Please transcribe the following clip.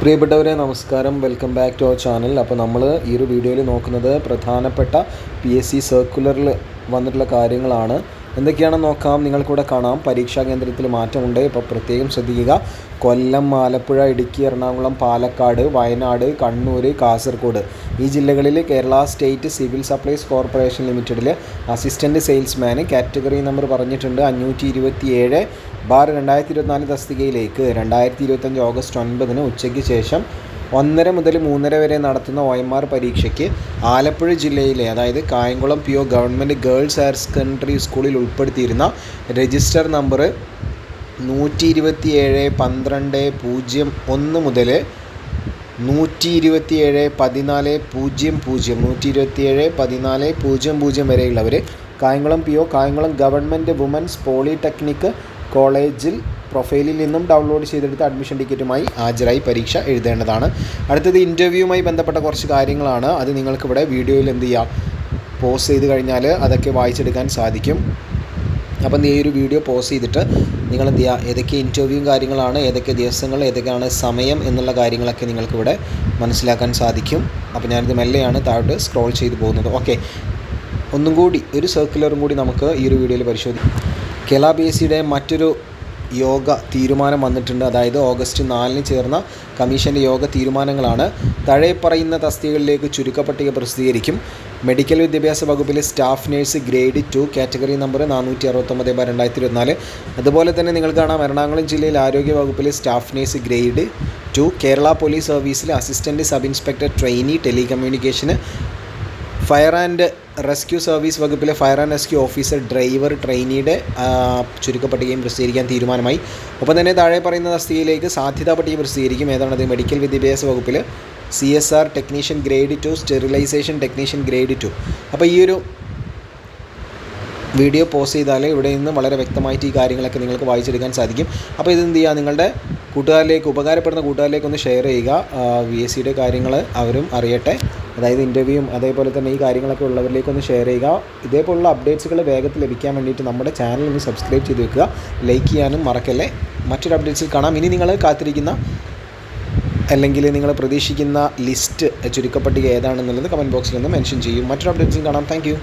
പ്രിയപ്പെട്ടവരെ നമസ്കാരം. Welcome back to our channel അപ്പോൾ നമ്മൾ ഈ ഒരു വീഡിയോയിൽ നോക്കുന്നത് പ്രധാനപ്പെട്ട പി എസ് സി സർക്കുലറിൽ വന്നിട്ടുള്ള കാര്യങ്ങളാണ്. എന്തൊക്കെയാണെന്ന് നോക്കാം. നിങ്ങൾക്കിവിടെ കാണാം. പരീക്ഷാ കേന്ദ്രത്തിൽ മാറ്റമുണ്ട്. ഇപ്പോൾ പ്രത്യേകം ശ്രദ്ധിക്കുക. കൊല്ലം ആലപ്പുഴ ഇടുക്കി എറണാകുളം പാലക്കാട് വയനാട് കണ്ണൂർ കാസർഗോഡ്. ഈ ജില്ലകളിൽ Kerala state civil supplies corporation ലിമിറ്റഡിലെ assistant salesman category number പറഞ്ഞിട്ടുണ്ട്. അഞ്ഞൂറ്റി ഇരുപത്തി ഏഴ് ബാർ രണ്ടായിരത്തി ഇരുപത്തിനാല് തസ്തികയിലേക്ക്. രണ്ടായിരത്തി ഇരുപത്തഞ്ച് ഓഗസ്റ്റ് ഒൻപതിന് ഉച്ചയ്ക്ക് ശേഷം ഒന്നര മുതൽ മൂന്നര വരെ നടത്തുന്ന ഒ എം ആർ പരീക്ഷയ്ക്ക് ആലപ്പുഴ ജില്ലയിലെ അതായത് Kayamkulam P O government girls higher secondary സ്കൂളിൽ ഉൾപ്പെടുത്തിയിരുന്ന രജിസ്റ്റർ നമ്പർ നൂറ്റി ഇരുപത്തി ഏഴ് പന്ത്രണ്ട് പൂജ്യം ഒന്ന് മുതൽ നൂറ്റി ഇരുപത്തിയേഴ് പതിനാല് പൂജ്യം പൂജ്യം നൂറ്റി ഇരുപത്തിയേഴ് പതിനാല് പൂജ്യം പൂജ്യം വരെയുള്ളവർ Kayamkulam P O Kayamkulam government women's polytechnic കോളേജിൽ പ്രൊഫൈലിൽ നിന്നും ഡൗൺലോഡ് ചെയ്തെടുത്ത് അഡ്മിഷൻ ടിക്കറ്റുമായി ഹാജരായി പരീക്ഷ എഴുതേണ്ടതാണ്. അടുത്തത് ഇന്റർവ്യൂവുമായി ബന്ധപ്പെട്ട കുറച്ച് കാര്യങ്ങളാണ്. അത് നിങ്ങൾക്കിവിടെ വീഡിയോയിൽ എന്ത് ചെയ്യാം? പോസ്റ്റ് ചെയ്ത് കഴിഞ്ഞാൽ അതൊക്കെ വായിച്ചെടുക്കാൻ സാധിക്കും. അപ്പം ഈ ഒരു വീഡിയോ പോസ്റ്റ് ചെയ്തിട്ട് നിങ്ങൾ എന്ത് ചെയ്യുക ഏതൊക്കെ ഇന്റർവ്യൂ കാര്യങ്ങളാണ്? ഏതൊക്കെ ദിവസങ്ങൾ? ഏതൊക്കെയാണ് സമയം? എന്നുള്ള കാര്യങ്ങളൊക്കെ നിങ്ങൾക്കിവിടെ മനസ്സിലാക്കാൻ സാധിക്കും. അപ്പോൾ ഞാനിത് മെല്ലെയാണ് താഴോട്ട് സ്ക്രോൾ ചെയ്ത് പോകുന്നത്. ഓക്കെ ഒന്നും കൂടി ഒരു സർക്കുലറും കൂടി നമുക്ക് ഈ ഒരു വീഡിയോയിൽ പരിശോധിക്കാം കേരള ബി എസ് സിയുടെ മറ്റൊരു യോഗ തീരുമാനം വന്നിട്ടുണ്ട്. അതായത് ഓഗസ്റ്റ് നാലിന് ചേർന്ന കമ്മീഷന്റെ യോഗ തീരുമാനങ്ങളാണ്. താഴെ പറയുന്ന തസ്തികകളിലേക്ക് ചുരുക്കപ്പട്ടിക പ്രസിദ്ധീകരിക്കും. മെഡിക്കൽ വിദ്യാഭ്യാസ വകുപ്പിലെ staff nurse grade two category number നാനൂറ്റി അറുപത്തൊമ്പത് ബൈ രണ്ടായിരത്തി ഇരുപത്തിനാല് അതുപോലെ തന്നെ നിങ്ങൾ കാണാം എറണാകുളം ജില്ലയിൽ ആരോഗ്യ വകുപ്പിലെ staff nurse grade two Kerala police service assistant sub inspector trainee ടെലികമ്മ്യൂണിക്കേഷന് fire and rescue service വകുപ്പിലെ fire and rescue officer driver ട്രെയിനിയുടെ ചുരുക്കപ്പട്ടികയും പ്രസിദ്ധീകരിക്കാൻ തീരുമാനമായി. ഒപ്പം തന്നെ താഴെ പറയുന്ന തസ്തികയിലേക്ക് സാധ്യതാ പട്ടിക പ്രസിദ്ധീകരിക്കും. ഏതാണത് മെഡിക്കൽ വിദ്യാഭ്യാസ വകുപ്പിൽ C S R technician grade two sterilisation technician grade two അപ്പോൾ ഈ ഒരു വീഡിയോ പോസ്റ്റ് ചെയ്താൽ ഇവിടെ നിന്ന് വളരെ വ്യക്തമായിട്ട് ഈ കാര്യങ്ങളൊക്കെ നിങ്ങൾക്ക് വായിച്ചെടുക്കാൻ സാധിക്കും. അപ്പോൾ ഇത് എന്ത് ചെയ്യുക നിങ്ങളുടെ കൂട്ടുകാരിലേക്ക് ഉപകാരപ്പെടുന്ന കൂട്ടുകാരിലേക്ക് ഒന്ന് ഷെയർ ചെയ്യുക. വി എസ് സിയുടെ കാര്യങ്ങൾ അവരും അറിയട്ടെ. അതായത് ഇന്റർവ്യൂവും അതേപോലെ തന്നെ ഈ കാര്യങ്ങളൊക്കെ ഉള്ളവരിലേക്ക് ഒന്ന് ഷെയർ ചെയ്യുക. ഇതേപോലുള്ള അപ്ഡേറ്റ്സുകൾ വേഗത്തിൽ ലഭിക്കാൻ വേണ്ടിയിട്ട് നമ്മുടെ ചാനൽ ഒന്ന് സബ്സ്ക്രൈബ് ചെയ്ത് വെക്കുക. ലൈക്ക് ചെയ്യാനും മറക്കല്ലേ? മറ്റൊരു അപ്ഡേറ്റ്സിൽ കാണാം. ഇനി നിങ്ങൾ കാത്തിരിക്കുന്ന അല്ലെങ്കിൽ നിങ്ങൾ പ്രതീക്ഷിക്കുന്ന ലിസ്റ്റ് ചുരുക്കപ്പട്ടിക ഏതാണെന്നുള്ളത് കമന്റ് ബോക്സിൽ ഒന്ന് മെൻഷൻ ചെയ്യും. മറ്റൊരു അപ്ഡേറ്റ്സിൽ കാണാം. താങ്ക്